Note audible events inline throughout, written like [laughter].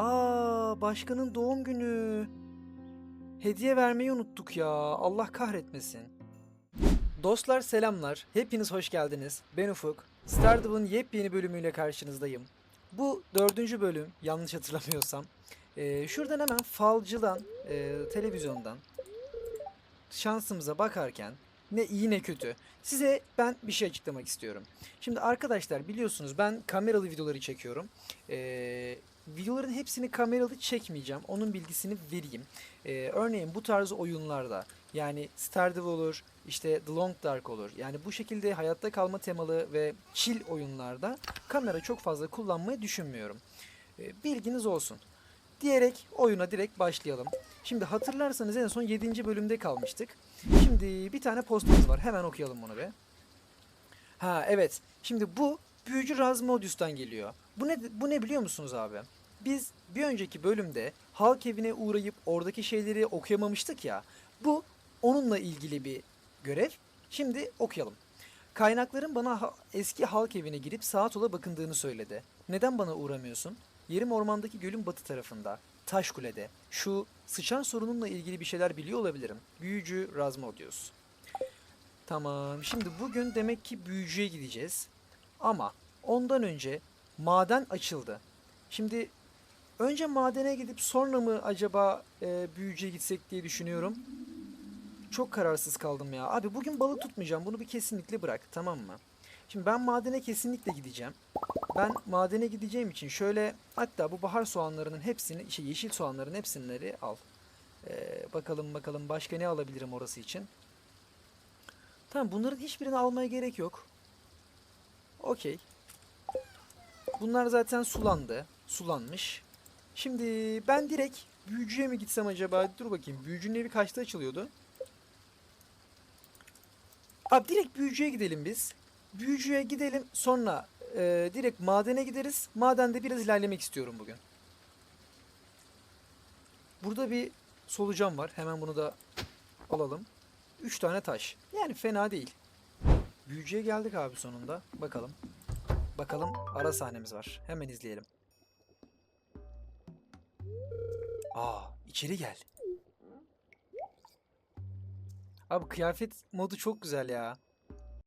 Aa, başkanın doğum günü. Hediye vermeyi unuttuk ya. Allah kahretmesin. Dostlar selamlar. Hepiniz hoş geldiniz. Ben Ufuk. Stardew'un yepyeni bölümüyle karşınızdayım. Bu dördüncü bölüm yanlış hatırlamıyorsam. Ee, şuradan hemen falcıdan, e, televizyondan şansımıza bakarken ne iyi ne kötü. Size ben bir şey açıklamak istiyorum. Şimdi arkadaşlar biliyorsunuz ben kameralı videoları çekiyorum. Ee, videoların hepsini kameralı çekmeyeceğim. Onun bilgisini vereyim. Ee, örneğin bu tarz oyunlarda yani Stardew olur, işte The Long Dark olur. Yani bu şekilde hayatta kalma temalı ve chill oyunlarda kamera çok fazla kullanmayı düşünmüyorum. Ee, bilginiz olsun. Diyerek oyuna direkt başlayalım. Şimdi hatırlarsanız en son 7. bölümde kalmıştık. Şimdi bir tane postamız var. Hemen okuyalım bunu be. Ha evet. Şimdi bu büyücü Razmodius'tan geliyor. Bu ne bu ne biliyor musunuz abi? Biz bir önceki bölümde halk evine uğrayıp oradaki şeyleri okuyamamıştık ya. Bu onunla ilgili bir görev. Şimdi okuyalım. Kaynakların bana ha- eski halk evine girip sağa sola bakındığını söyledi. Neden bana uğramıyorsun? Yerim ormandaki gölün batı tarafında. Taş kulede. Şu sıçan sorununla ilgili bir şeyler biliyor olabilirim. Büyücü Razmodius. Tamam. Şimdi bugün demek ki büyücüye gideceğiz. Ama ondan önce maden açıldı. Şimdi önce madene gidip sonra mı acaba e, büyücüye gitsek diye düşünüyorum. Çok kararsız kaldım ya. Abi bugün balık tutmayacağım. Bunu bir kesinlikle bırak. Tamam mı? Şimdi ben madene kesinlikle gideceğim. Ben madene gideceğim için şöyle hatta bu bahar soğanlarının hepsini, şey yeşil soğanların hepsini al. Ee, bakalım bakalım başka ne alabilirim orası için. Tamam bunların hiçbirini almaya gerek yok. Okey. Bunlar zaten sulandı. Sulanmış. Şimdi ben direkt büyücüye mi gitsem acaba? Dur bakayım. Büyücünün evi kaçta açılıyordu? Abi direkt büyücüye gidelim biz. Büyücüye gidelim sonra e, direkt madene gideriz. Madende biraz ilerlemek istiyorum bugün. Burada bir solucan var. Hemen bunu da alalım. 3 tane taş. Yani fena değil. Büyücüye geldik abi sonunda. Bakalım. Bakalım ara sahnemiz var. Hemen izleyelim. Aa, içeri gel. Abi kıyafet modu çok güzel ya.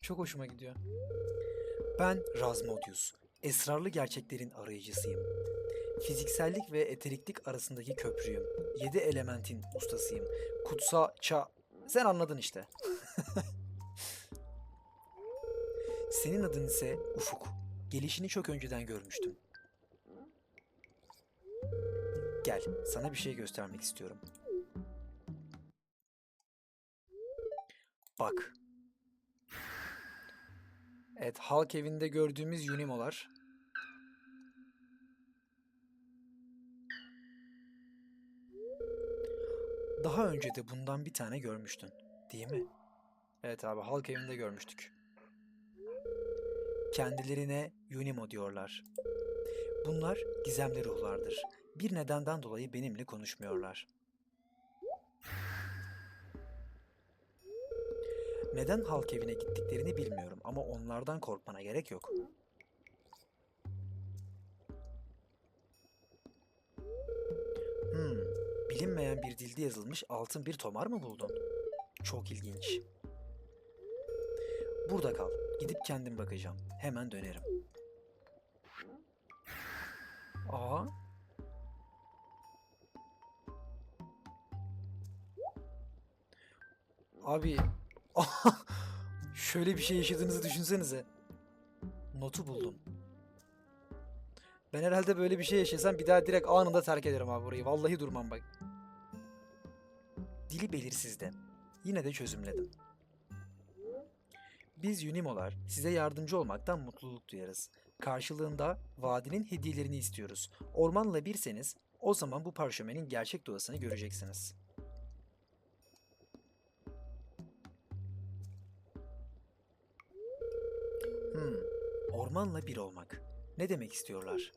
Çok hoşuma gidiyor. Ben Razmodius. Esrarlı gerçeklerin arayıcısıyım. Fiziksellik ve eteriklik arasındaki köprüyüm. Yedi elementin ustasıyım. Kutsa ça... Sen anladın işte. [laughs] Senin adın ise Ufuk. Gelişini çok önceden görmüştüm. Gel, sana bir şey göstermek istiyorum. Bak. Evet, halk evinde gördüğümüz Unimo'lar. Daha önce de bundan bir tane görmüştün, değil mi? Evet abi, halk evinde görmüştük. Kendilerine Unimo diyorlar. Bunlar gizemli ruhlardır. Bir nedenden dolayı benimle konuşmuyorlar. Neden halk evine gittiklerini bilmiyorum ama onlardan korkmana gerek yok. Hmm, bilinmeyen bir dilde yazılmış altın bir tomar mı buldun? Çok ilginç. Burada kal. Gidip kendim bakacağım. Hemen dönerim. Aa. Abi [laughs] şöyle bir şey yaşadığınızı düşünsenize. Notu buldum. Ben herhalde böyle bir şey yaşasam bir daha direkt anında terk ederim abi burayı. Vallahi durmam bak. Dili belirsizde. Yine de çözümledim. Biz Unimolar size yardımcı olmaktan mutluluk duyarız. Karşılığında vadinin hediyelerini istiyoruz. Ormanla birseniz o zaman bu parşömenin gerçek doğasını göreceksiniz. Hmm, ormanla bir olmak. Ne demek istiyorlar?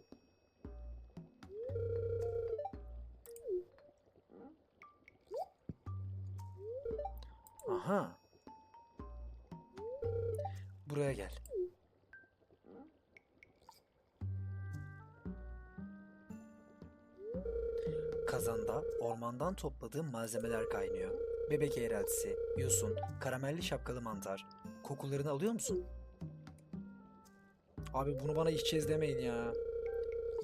Aha. Buraya gel. Kazanda ormandan topladığım malzemeler kaynıyor. Bebek eğreltisi, yosun, karamelli şapkalı mantar. Kokularını alıyor musun? Abi bunu bana içeceğiz demeyin ya.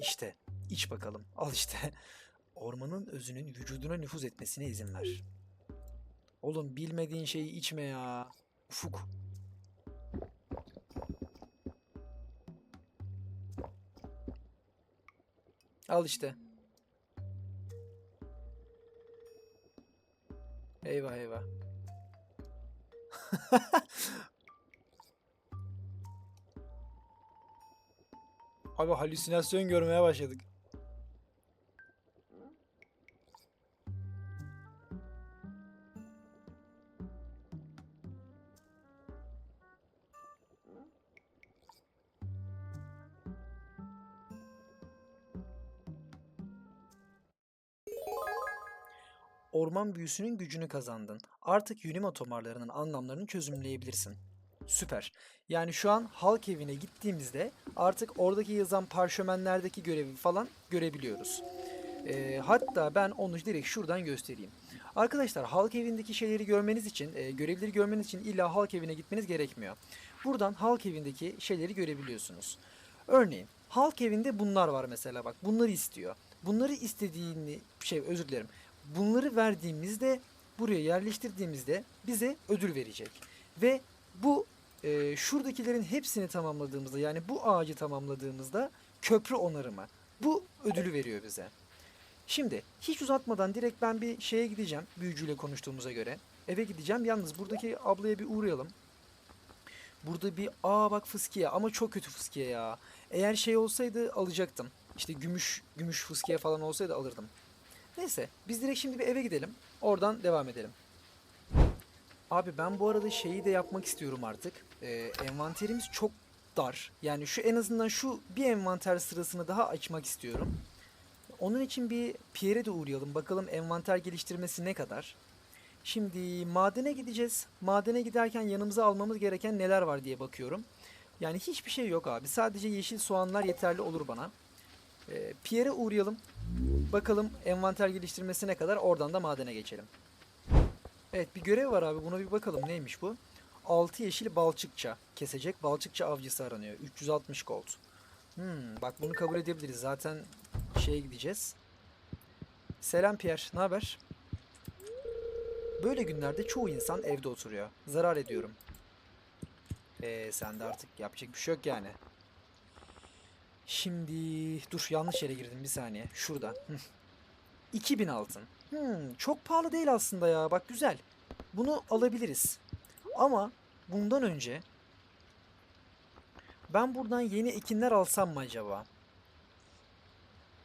İşte, iç bakalım. Al işte. Ormanın özünün vücuduna nüfuz etmesine izin ver. Oğlum bilmediğin şeyi içme ya. Ufuk. Al işte. Eyvah eyvah. [laughs] Abi halüsinasyon görmeye başladık. Orman büyüsünün gücünü kazandın. Artık Unima tomarlarının anlamlarını çözümleyebilirsin. Süper. Yani şu an halk evine gittiğimizde artık oradaki yazan parşömenlerdeki görevi falan görebiliyoruz. Ee, hatta ben onu direkt şuradan göstereyim. Arkadaşlar halk evindeki şeyleri görmeniz için, e, görevleri görmeniz için illa halk evine gitmeniz gerekmiyor. Buradan halk evindeki şeyleri görebiliyorsunuz. Örneğin halk evinde bunlar var mesela bak bunları istiyor. Bunları istediğini şey özür dilerim. Bunları verdiğimizde buraya yerleştirdiğimizde bize ödül verecek. Ve bu e, şuradakilerin hepsini tamamladığımızda yani bu ağacı tamamladığımızda köprü onarımı bu ödülü veriyor bize. Şimdi hiç uzatmadan direkt ben bir şeye gideceğim büyücüyle konuştuğumuza göre. Eve gideceğim. Yalnız buradaki ablaya bir uğrayalım. Burada bir aa bak fıskiye ama çok kötü fıskiye ya. Eğer şey olsaydı alacaktım. İşte gümüş gümüş fıskiye falan olsaydı alırdım. Neyse biz direkt şimdi bir eve gidelim. Oradan devam edelim. Abi ben bu arada şeyi de yapmak istiyorum artık. Ee, envanterimiz çok dar. Yani şu en azından şu bir envanter sırasını daha açmak istiyorum. Onun için bir Pierre'e de uğrayalım. Bakalım envanter geliştirmesi ne kadar. Şimdi madene gideceğiz. Madene giderken yanımıza almamız gereken neler var diye bakıyorum. Yani hiçbir şey yok abi. Sadece yeşil soğanlar yeterli olur bana. Ee, Pierre'e uğrayalım. Bakalım envanter geliştirmesi ne kadar. Oradan da madene geçelim. Evet bir görev var abi. Buna bir bakalım. Neymiş bu? 6 yeşil balçıkça. Kesecek balçıkça avcısı aranıyor. 360 gold. Hmm, bak bunu kabul edebiliriz. Zaten şeye gideceğiz. Selam Pierre. Ne haber? Böyle günlerde çoğu insan evde oturuyor. Zarar ediyorum. Eee sen de artık yapacak bir şey yok yani. Şimdi dur yanlış yere girdim bir saniye. Şurada. Hıh. 2000 altın. Hmm, çok pahalı değil aslında ya. Bak güzel. Bunu alabiliriz. Ama bundan önce ben buradan yeni ekinler alsam mı acaba?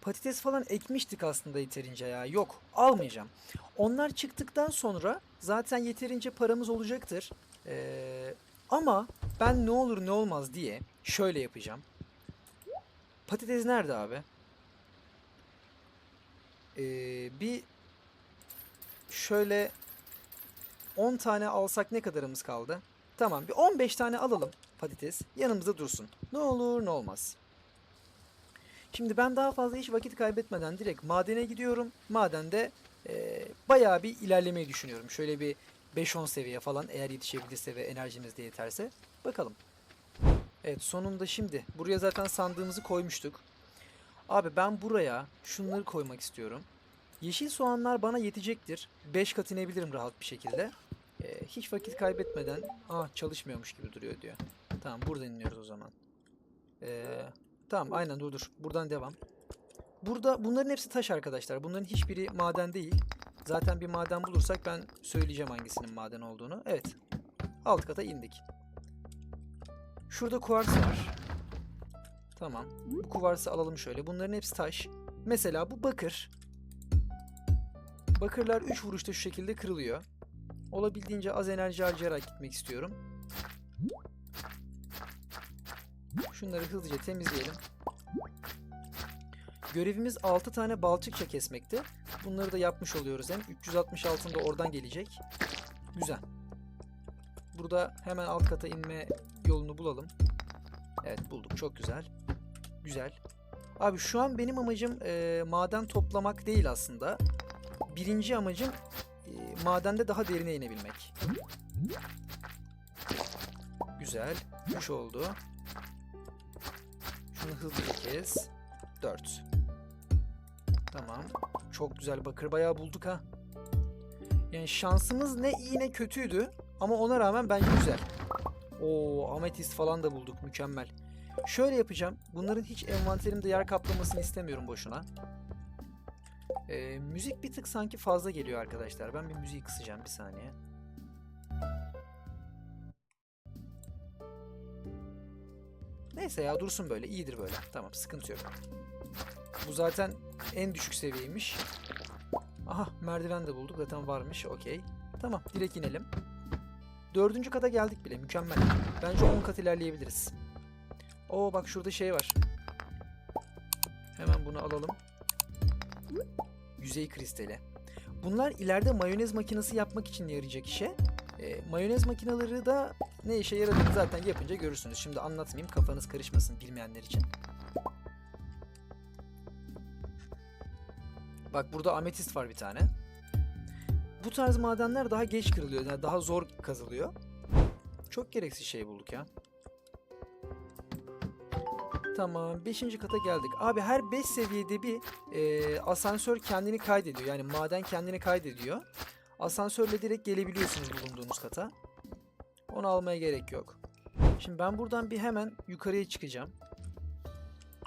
Patates falan ekmiştik aslında yeterince ya. Yok, almayacağım. Onlar çıktıktan sonra zaten yeterince paramız olacaktır. Ee, ama ben ne olur ne olmaz diye şöyle yapacağım. Patates nerede abi? Ee, bir şöyle 10 tane alsak ne kadarımız kaldı? Tamam bir 15 tane alalım patates yanımızda dursun. Ne olur ne olmaz. Şimdi ben daha fazla hiç vakit kaybetmeden direkt madene gidiyorum. Madende e, bayağı bir ilerlemeyi düşünüyorum. Şöyle bir 5-10 seviye falan eğer yetişebilirse ve enerjimiz de yeterse. Bakalım. Evet sonunda şimdi. Buraya zaten sandığımızı koymuştuk. Abi ben buraya şunları koymak istiyorum. Yeşil soğanlar bana yetecektir. 5 kat inebilirim rahat bir şekilde. Ee, hiç vakit kaybetmeden... Aa çalışmıyormuş gibi duruyor diyor. Tamam buradan iniyoruz o zaman. Ee, tamam aynen dur dur. Buradan devam. Burada bunların hepsi taş arkadaşlar. Bunların hiçbiri maden değil. Zaten bir maden bulursak ben söyleyeceğim hangisinin maden olduğunu. Evet. Alt kata indik. Şurada kuvars var. Tamam. Bu kuvarsı alalım şöyle. Bunların hepsi taş. Mesela bu bakır. Bakırlar 3 vuruşta şu şekilde kırılıyor. Olabildiğince az enerji harcayarak gitmek istiyorum. Şunları hızlıca temizleyelim. Görevimiz 6 tane balçıkça kesmekti. Bunları da yapmış oluyoruz hem. 360 altın da oradan gelecek. Güzel. Burada hemen alt kata inme yolunu bulalım. Evet bulduk. Çok güzel. Güzel. Abi şu an benim amacım e, maden toplamak değil aslında. Birinci amacım e, madende daha derine inebilmek. Güzel. 3 oldu. Şunu hızlıca kes. 4. Tamam. Çok güzel bakır bayağı bulduk ha. Yani şansımız ne iyi ne kötüydü. Ama ona rağmen bence güzel. Oo ametist falan da bulduk. Mükemmel. Şöyle yapacağım. Bunların hiç envanterimde yer kaplamasını istemiyorum boşuna. Ee, müzik bir tık sanki fazla geliyor arkadaşlar. Ben bir müziği kısacağım bir saniye. Neyse ya dursun böyle. iyidir böyle. Tamam sıkıntı yok. Bu zaten en düşük seviyeymiş. Aha merdiven de bulduk. Zaten varmış. Okey. Tamam direkt inelim. Dördüncü kata geldik bile. Mükemmel. Bence 10 kat ilerleyebiliriz. Oo bak şurada şey var. Hemen bunu alalım. Yüzey kristali. Bunlar ileride mayonez makinesi yapmak için yarayacak işe. E, mayonez makineleri da ne işe yaradığını zaten yapınca görürsünüz. Şimdi anlatmayayım kafanız karışmasın bilmeyenler için. Bak burada ametist var bir tane. Bu tarz madenler daha geç kırılıyor. Yani daha zor kazılıyor. Çok gereksiz şey bulduk ya. Tamam 5. kata geldik. Abi her 5 seviyede bir e, asansör kendini kaydediyor. Yani maden kendini kaydediyor. Asansörle direkt gelebiliyorsunuz bulunduğunuz kata. Onu almaya gerek yok. Şimdi ben buradan bir hemen yukarıya çıkacağım.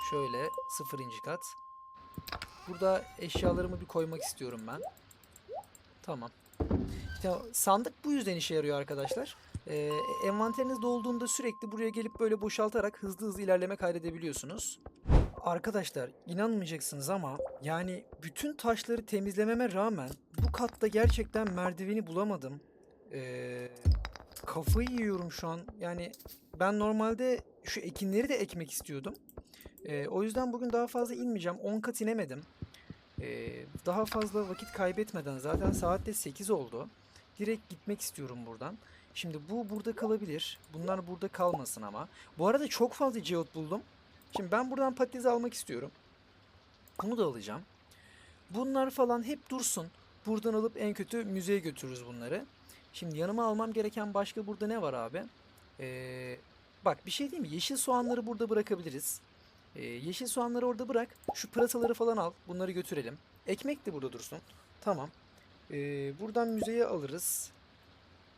Şöyle sıfırıncı kat. Burada eşyalarımı bir koymak istiyorum ben. Tamam. İşte sandık bu yüzden işe yarıyor arkadaşlar. Ee, envanteriniz dolduğunda sürekli buraya gelip böyle boşaltarak hızlı hızlı ilerleme kaydedebiliyorsunuz. Arkadaşlar inanmayacaksınız ama yani bütün taşları temizlememe rağmen bu katta gerçekten merdiveni bulamadım. Ee, kafayı yiyorum şu an. Yani ben normalde şu ekinleri de ekmek istiyordum. Ee, o yüzden bugün daha fazla inmeyeceğim. 10 kat inemedim. Ee, daha fazla vakit kaybetmeden zaten saatte 8 oldu. Direkt gitmek istiyorum buradan. Şimdi bu burada kalabilir. Bunlar burada kalmasın ama. Bu arada çok fazla geot buldum. Şimdi ben buradan patates almak istiyorum. Bunu da alacağım. Bunlar falan hep dursun. Buradan alıp en kötü müzeye götürürüz bunları. Şimdi yanıma almam gereken başka burada ne var abi? Ee, bak bir şey diyeyim mi? Yeşil soğanları burada bırakabiliriz. Ee, yeşil soğanları orada bırak. Şu pırataları falan al. Bunları götürelim. Ekmek de burada dursun. Tamam. Ee, buradan müzeye alırız.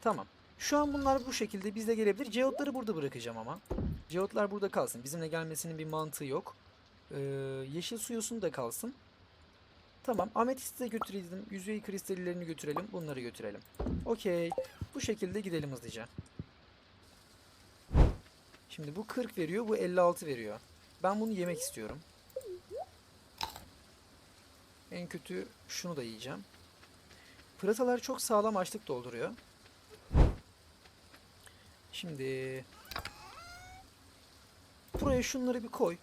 Tamam. Şu an bunlar bu şekilde bizde gelebilir. Geotları burada bırakacağım ama. Geotlar burada kalsın. Bizimle gelmesinin bir mantığı yok. Ee, yeşil suyusun da kalsın. Tamam. Ametisti de götürelim. Yüzey kristallerini götürelim. Bunları götürelim. Okey. Bu şekilde gidelim hızlıca. Şimdi bu 40 veriyor. Bu 56 veriyor. Ben bunu yemek istiyorum. En kötü şunu da yiyeceğim. Pıratalar çok sağlam açlık dolduruyor. Şimdi buraya şunları bir koy.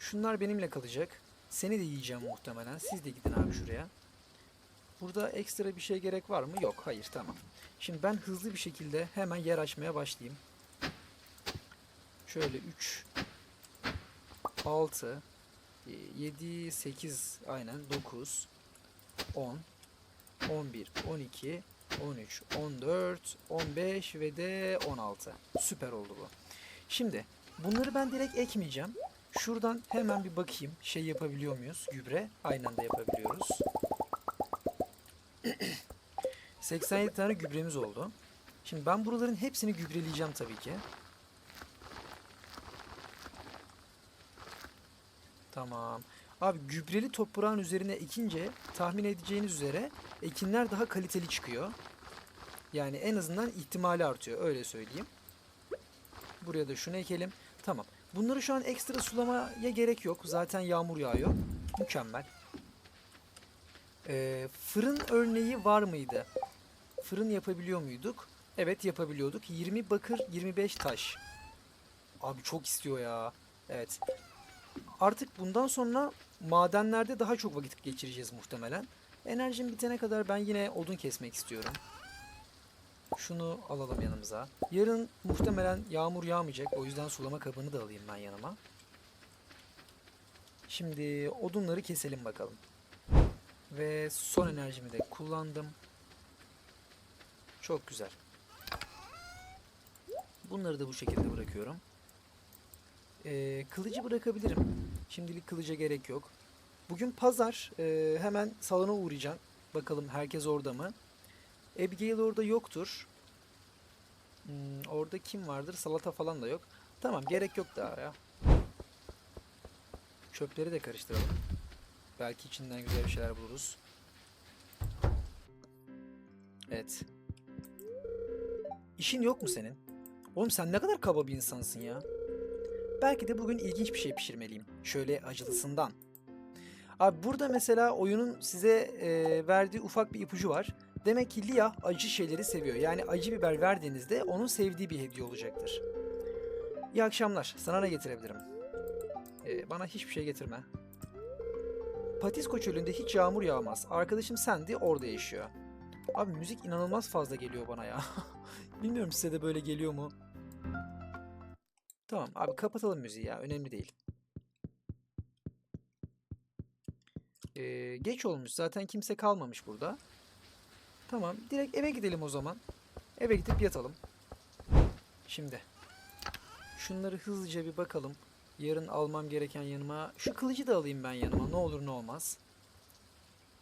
Şunlar benimle kalacak. Seni de yiyeceğim muhtemelen. Siz de gidin abi şuraya. Burada ekstra bir şey gerek var mı? Yok. Hayır. Tamam. Şimdi ben hızlı bir şekilde hemen yer açmaya başlayayım. Şöyle 3 6 7 8 aynen 9 10 11 12 13 14 15 ve de 16. Süper oldu bu. Şimdi bunları ben direkt ekmeyeceğim. Şuradan hemen bir bakayım. Şey yapabiliyor muyuz? Gübre. Aynı anda yapabiliyoruz. [clears throat] 87 tane gübremiz oldu. Şimdi ben buraların hepsini gübreleyeceğim tabii ki. Tamam. Abi gübreli toprağın üzerine ekince tahmin edeceğiniz üzere ekinler daha kaliteli çıkıyor. Yani en azından ihtimali artıyor öyle söyleyeyim. Buraya da şunu ekelim. Tamam. Bunları şu an ekstra sulamaya gerek yok. Zaten yağmur yağıyor. Mükemmel. Ee, fırın örneği var mıydı? Fırın yapabiliyor muyduk? Evet yapabiliyorduk. 20 bakır 25 taş. Abi çok istiyor ya. Evet. Artık bundan sonra madenlerde daha çok vakit geçireceğiz muhtemelen. Enerjim bitene kadar ben yine odun kesmek istiyorum. Şunu alalım yanımıza. Yarın muhtemelen yağmur yağmayacak. O yüzden sulama kabını da alayım ben yanıma. Şimdi odunları keselim bakalım. Ve son enerjimi de kullandım. Çok güzel. Bunları da bu şekilde bırakıyorum. Ee, kılıcı bırakabilirim. Şimdilik kılıca gerek yok. Bugün pazar. Ee, hemen salona uğrayacağım. Bakalım herkes orada mı? Abigail orada yoktur. Hmm, orada kim vardır? Salata falan da yok. Tamam gerek yok daha ya. Çöpleri de karıştıralım. Belki içinden güzel bir şeyler buluruz. Evet. İşin yok mu senin? Oğlum sen ne kadar kaba bir insansın ya. Belki de bugün ilginç bir şey pişirmeliyim. Şöyle acılısından. Abi burada mesela oyunun size e, verdiği ufak bir ipucu var. Demek ki Lia acı şeyleri seviyor. Yani acı biber verdiğinizde onun sevdiği bir hediye olacaktır. İyi akşamlar. Sana ne getirebilirim? E, bana hiçbir şey getirme. Patisko çölünde hiç yağmur yağmaz. Arkadaşım Sandy orada yaşıyor. Abi müzik inanılmaz fazla geliyor bana ya. [laughs] Bilmiyorum size de böyle geliyor mu? Tamam abi kapatalım müziği ya. Önemli değil. Ee, geç olmuş. Zaten kimse kalmamış burada. Tamam. Direkt eve gidelim o zaman. Eve gidip yatalım. Şimdi. Şunları hızlıca bir bakalım. Yarın almam gereken yanıma. Şu kılıcı da alayım ben yanıma. Ne olur ne olmaz.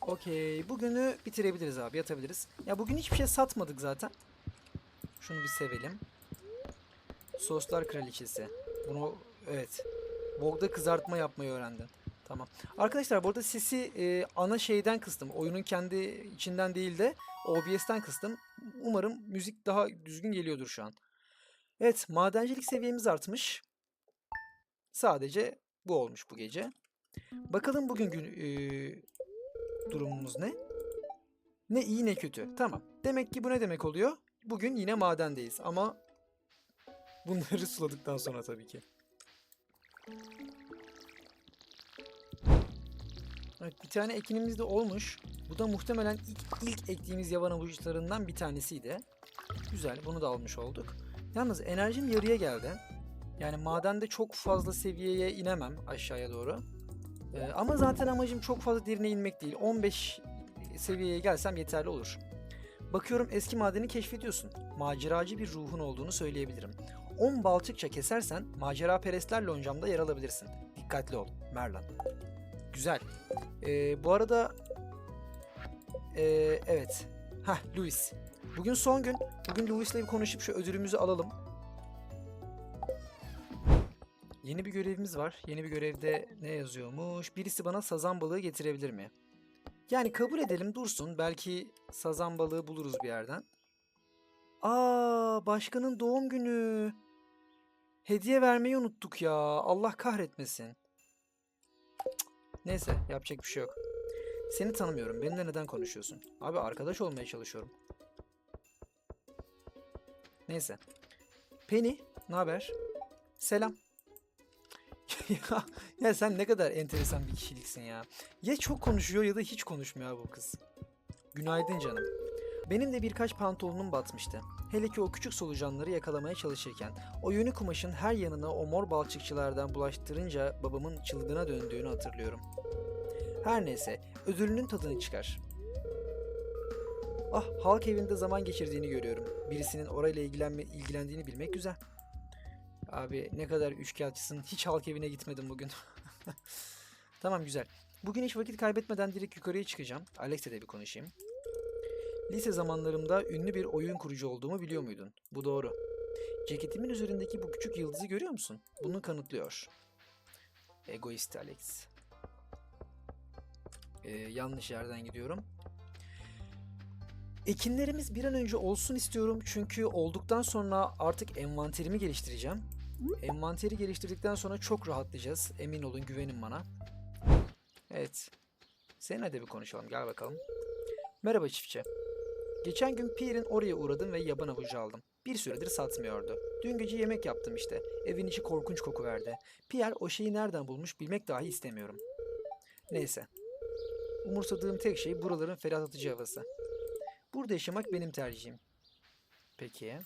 Okey. Bugünü bitirebiliriz abi. Yatabiliriz. Ya bugün hiçbir şey satmadık zaten. Şunu bir sevelim. Soslar kraliçesi. Bunu evet. Bog'da kızartma yapmayı öğrendin. Tamam. Arkadaşlar bu arada sesi e, ana şeyden kıstım. Oyunun kendi içinden değil de OBS'ten kıstım. Umarım müzik daha düzgün geliyordur şu an. Evet, madencilik seviyemiz artmış. Sadece bu olmuş bu gece. Bakalım bugün gün, e, durumumuz ne? Ne iyi ne kötü. Tamam. Demek ki bu ne demek oluyor? Bugün yine madendeyiz ama bunları [laughs] suladıktan sonra tabii ki. Evet bir tane ekinimiz de olmuş. Bu da muhtemelen ilk, ilk ektiğimiz yaban avuçlarından bir tanesiydi. Güzel bunu da almış olduk. Yalnız enerjim yarıya geldi. Yani madende çok fazla seviyeye inemem aşağıya doğru. Ee, ama zaten amacım çok fazla derine inmek değil. 15 seviyeye gelsem yeterli olur. Bakıyorum eski madeni keşfediyorsun. Maceracı bir ruhun olduğunu söyleyebilirim. 10 balçıkça kesersen macera perestler loncamda yer alabilirsin. Dikkatli ol Merlan. Güzel. Ee, bu arada ee, evet. Hah Louis. Bugün son gün. Bugün Louis'le bir konuşup şu ödülümüzü alalım. Yeni bir görevimiz var. Yeni bir görevde ne yazıyormuş? Birisi bana sazan balığı getirebilir mi? Yani kabul edelim dursun. Belki sazan balığı buluruz bir yerden. Aa, başkanın doğum günü. Hediye vermeyi unuttuk ya. Allah kahretmesin. Neyse, yapacak bir şey yok. Seni tanımıyorum. Benimle neden konuşuyorsun? Abi arkadaş olmaya çalışıyorum. Neyse. Penny, ne haber? Selam. [laughs] ya sen ne kadar enteresan bir kişiliksin ya. Ya çok konuşuyor ya da hiç konuşmuyor bu kız. Günaydın canım. Benim de birkaç pantolonum batmıştı. Hele ki o küçük solucanları yakalamaya çalışırken o yünü kumaşın her yanına o mor balçıkçılardan bulaştırınca babamın çılgına döndüğünü hatırlıyorum. Her neyse ödülünün tadını çıkar. Ah halk evinde zaman geçirdiğini görüyorum. Birisinin orayla ilgilenme, ilgilendiğini bilmek güzel. Abi ne kadar üçkağıtçısın. Hiç halk evine gitmedim bugün. [laughs] tamam güzel. Bugün hiç vakit kaybetmeden direkt yukarıya çıkacağım. Alex'le de bir konuşayım. Lise zamanlarımda ünlü bir oyun kurucu olduğumu biliyor muydun? Bu doğru. Ceketimin üzerindeki bu küçük yıldızı görüyor musun? Bunu kanıtlıyor. Egoist Alex. Ee, yanlış yerden gidiyorum. Ekinlerimiz bir an önce olsun istiyorum çünkü olduktan sonra artık envanterimi geliştireceğim. Envanteri geliştirdikten sonra çok rahatlayacağız. Emin olun güvenin bana. Evet. Seninle de bir konuşalım gel bakalım. Merhaba çiftçi. Geçen gün Pierre'in oraya uğradım ve yaban avucu aldım. Bir süredir satmıyordu. Dün gece yemek yaptım işte. Evin içi korkunç koku verdi. Pierre o şeyi nereden bulmuş bilmek dahi istemiyorum. Neyse. Umursadığım tek şey buraların ferahlatıcı havası. Burada yaşamak benim tercihim. Peki.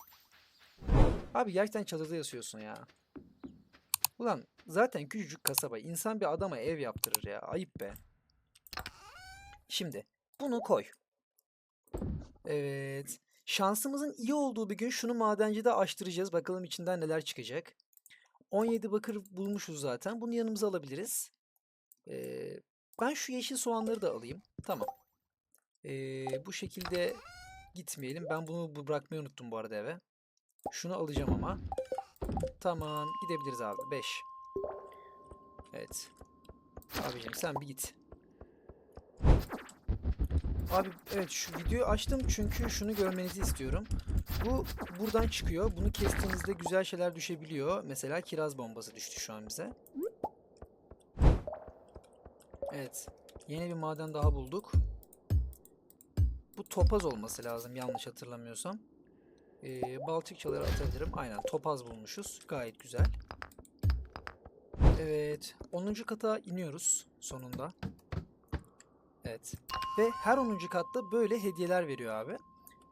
Abi gerçekten çadırda yaşıyorsun ya. Ulan Zaten küçücük kasaba. İnsan bir adama ev yaptırır ya. Ayıp be. Şimdi bunu koy. Evet. Şansımızın iyi olduğu bir gün şunu madencide açtıracağız. Bakalım içinden neler çıkacak. 17 bakır bulmuşuz zaten. Bunu yanımıza alabiliriz. Ee, ben şu yeşil soğanları da alayım. Tamam. Ee, bu şekilde gitmeyelim. Ben bunu bu- bırakmayı unuttum bu arada eve. Şunu alacağım ama. Tamam. Gidebiliriz abi. 5. Evet. Abicim sen bir git. Abi evet şu videoyu açtım çünkü şunu görmenizi istiyorum. Bu buradan çıkıyor. Bunu kestiğinizde güzel şeyler düşebiliyor. Mesela kiraz bombası düştü şu an bize. Evet. Yeni bir maden daha bulduk. Bu topaz olması lazım yanlış hatırlamıyorsam. Ee, balçıkçaları atabilirim. Aynen topaz bulmuşuz. Gayet güzel. Evet. 10. kata iniyoruz sonunda. Evet. Ve her 10. katta böyle hediyeler veriyor abi.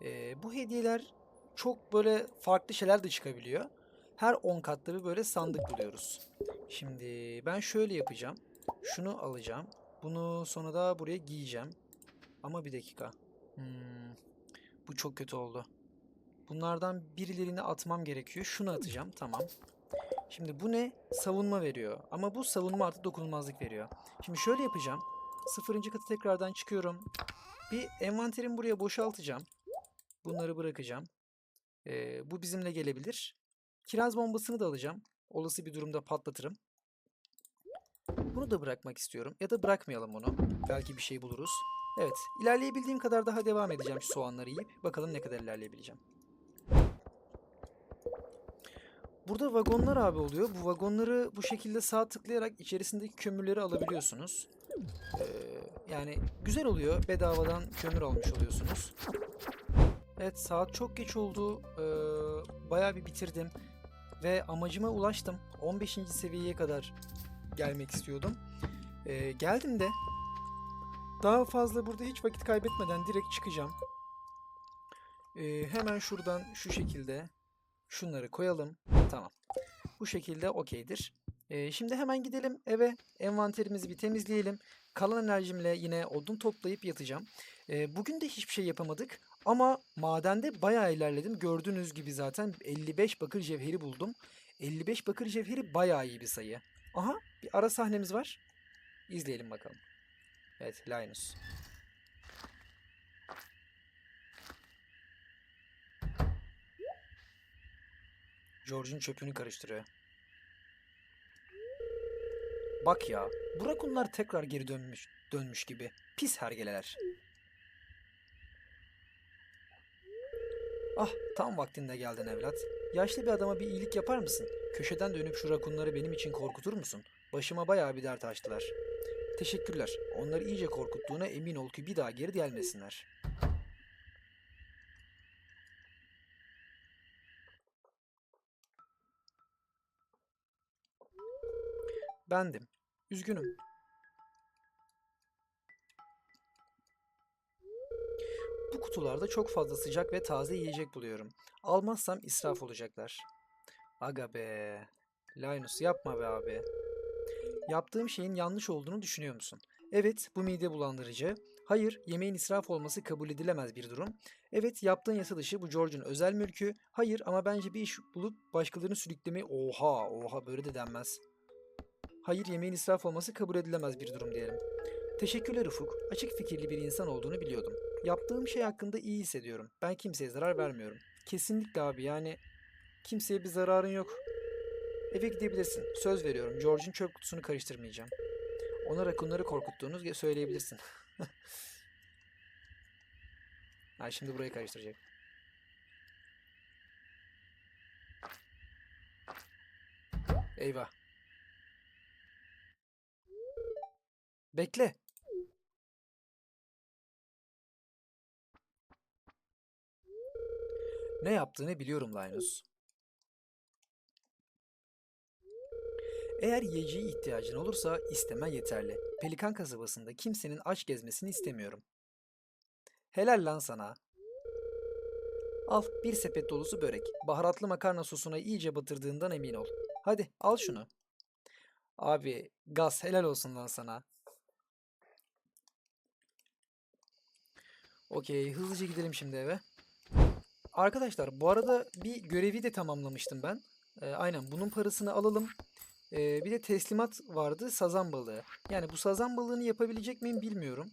Ee, bu hediyeler çok böyle farklı şeyler de çıkabiliyor. Her 10 katta bir böyle sandık buluyoruz. Şimdi ben şöyle yapacağım. Şunu alacağım. Bunu sonra da buraya giyeceğim. Ama bir dakika. Hmm, bu çok kötü oldu. Bunlardan birilerini atmam gerekiyor. Şunu atacağım. Tamam. Şimdi bu ne? Savunma veriyor. Ama bu savunma artı dokunulmazlık veriyor. Şimdi şöyle yapacağım. Sıfırıncı katı tekrardan çıkıyorum. Bir envanterimi buraya boşaltacağım. Bunları bırakacağım. Ee, bu bizimle gelebilir. Kiraz bombasını da alacağım. Olası bir durumda patlatırım. Bunu da bırakmak istiyorum. Ya da bırakmayalım onu. Belki bir şey buluruz. Evet. ilerleyebildiğim kadar daha devam edeceğim şu soğanları yiyip. Bakalım ne kadar ilerleyebileceğim. Burada vagonlar abi oluyor. Bu vagonları bu şekilde sağ tıklayarak içerisindeki kömürleri alabiliyorsunuz. Ee, yani güzel oluyor. Bedavadan kömür almış oluyorsunuz. Evet saat çok geç oldu. Ee, bayağı bir bitirdim. Ve amacıma ulaştım. 15. seviyeye kadar gelmek istiyordum. Ee, geldim de daha fazla burada hiç vakit kaybetmeden direkt çıkacağım. Ee, hemen şuradan şu şekilde şunları koyalım. Tamam. Bu şekilde okeydir. Şimdi hemen gidelim eve. Envanterimizi bir temizleyelim. Kalan enerjimle yine odun toplayıp yatacağım. Ee, bugün de hiçbir şey yapamadık. Ama madende bayağı ilerledim. Gördüğünüz gibi zaten 55 bakır cevheri buldum. 55 bakır cevheri bayağı iyi bir sayı. Aha bir ara sahnemiz var. İzleyelim bakalım. Evet Linus. George'un çöpünü karıştırıyor. Bak ya, bu rakunlar tekrar geri dönmüş, dönmüş gibi. Pis hergeleler. Ah, tam vaktinde geldin evlat. Yaşlı bir adama bir iyilik yapar mısın? Köşeden dönüp şu rakunları benim için korkutur musun? Başıma bayağı bir dert açtılar. Teşekkürler. Onları iyice korkuttuğuna emin ol ki bir daha geri gelmesinler. Bendim. Üzgünüm. Bu kutularda çok fazla sıcak ve taze yiyecek buluyorum. Almazsam israf olacaklar. Aga be. Linus yapma be abi. Yaptığım şeyin yanlış olduğunu düşünüyor musun? Evet, bu mide bulandırıcı. Hayır, yemeğin israf olması kabul edilemez bir durum. Evet, yaptığın yasa dışı bu George'un özel mülkü. Hayır ama bence bir iş bulup başkalarını sürüklemeyi... Oha, oha böyle de denmez. Hayır, yemeğin israf olması kabul edilemez bir durum diyelim. Teşekkürler Ufuk. Açık fikirli bir insan olduğunu biliyordum. Yaptığım şey hakkında iyi hissediyorum. Ben kimseye zarar vermiyorum. Kesinlikle abi yani kimseye bir zararın yok. Eve gidebilirsin. Söz veriyorum. George'un çöp kutusunu karıştırmayacağım. Ona rakunları korkuttuğunu söyleyebilirsin. [laughs] ha şimdi burayı karıştıracak. Eyvah. Bekle. Ne yaptığını biliyorum Linus. Eğer yiyeceğe ihtiyacın olursa istemen yeterli. Pelikan kasabasında kimsenin aç gezmesini istemiyorum. Helal lan sana. Al bir sepet dolusu börek. Baharatlı makarna sosuna iyice batırdığından emin ol. Hadi al şunu. Abi gaz helal olsun lan sana. Okey hızlıca gidelim şimdi eve. Arkadaşlar bu arada bir görevi de tamamlamıştım ben. Ee, aynen bunun parasını alalım. Ee, bir de teslimat vardı sazan balığı. Yani bu sazan balığını yapabilecek miyim bilmiyorum.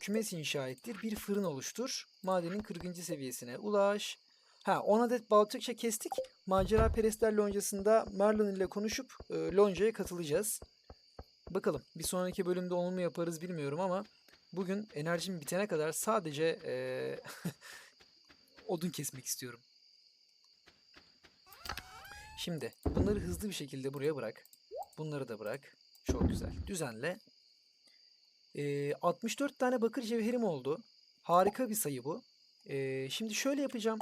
Kümes inşa ettir. Bir fırın oluştur. Madenin 40. seviyesine ulaş. Ha 10 adet balçıkça kestik. Macera Perestler loncasında Merlin ile konuşup e, loncaya katılacağız. Bakalım bir sonraki bölümde onu mu yaparız bilmiyorum ama bugün enerjim bitene kadar sadece e, [laughs] odun kesmek istiyorum. Şimdi bunları hızlı bir şekilde buraya bırak. Bunları da bırak. Çok güzel. Düzenle. Ee, 64 tane bakır cevherim oldu. Harika bir sayı bu. Ee, şimdi şöyle yapacağım.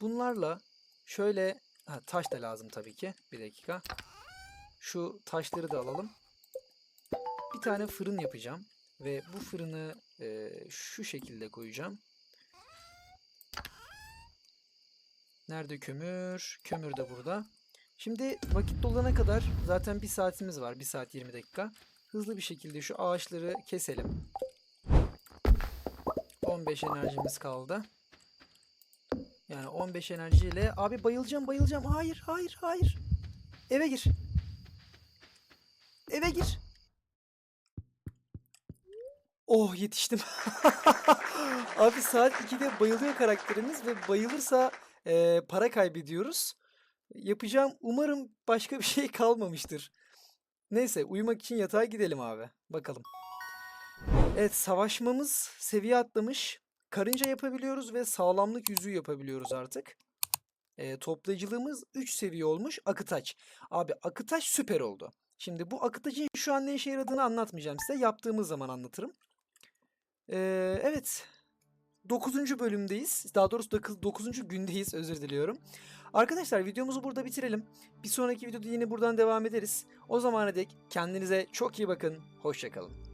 Bunlarla şöyle ha, taş da lazım tabii ki. Bir dakika. Şu taşları da alalım. Bir tane fırın yapacağım. Ve bu fırını e, şu şekilde koyacağım. Nerede kömür? Kömür de burada. Şimdi vakit dolana kadar zaten bir saatimiz var. Bir saat 20 dakika. Hızlı bir şekilde şu ağaçları keselim. 15 enerjimiz kaldı. Yani 15 enerjiyle abi bayılacağım bayılacağım. Hayır hayır hayır. Eve gir. Eve gir. Oh yetiştim. [laughs] abi saat 2'de bayılıyor karakterimiz ve bayılırsa e, para kaybediyoruz. Yapacağım umarım başka bir [laughs] şey kalmamıştır. Neyse uyumak için yatağa gidelim abi. Bakalım. Evet savaşmamız seviye atlamış. Karınca yapabiliyoruz ve sağlamlık yüzüğü yapabiliyoruz artık. Ee, toplayıcılığımız 3 seviye olmuş. Akıtaç. Abi akıtaç süper oldu. Şimdi bu akıtacın şu an ne işe yaradığını anlatmayacağım size. Yaptığımız zaman anlatırım. Ee, evet. 9. bölümdeyiz. Daha doğrusu 9. gündeyiz. Özür diliyorum. Arkadaşlar videomuzu burada bitirelim. Bir sonraki videoda yine buradan devam ederiz. O zamana dek kendinize çok iyi bakın. Hoşçakalın.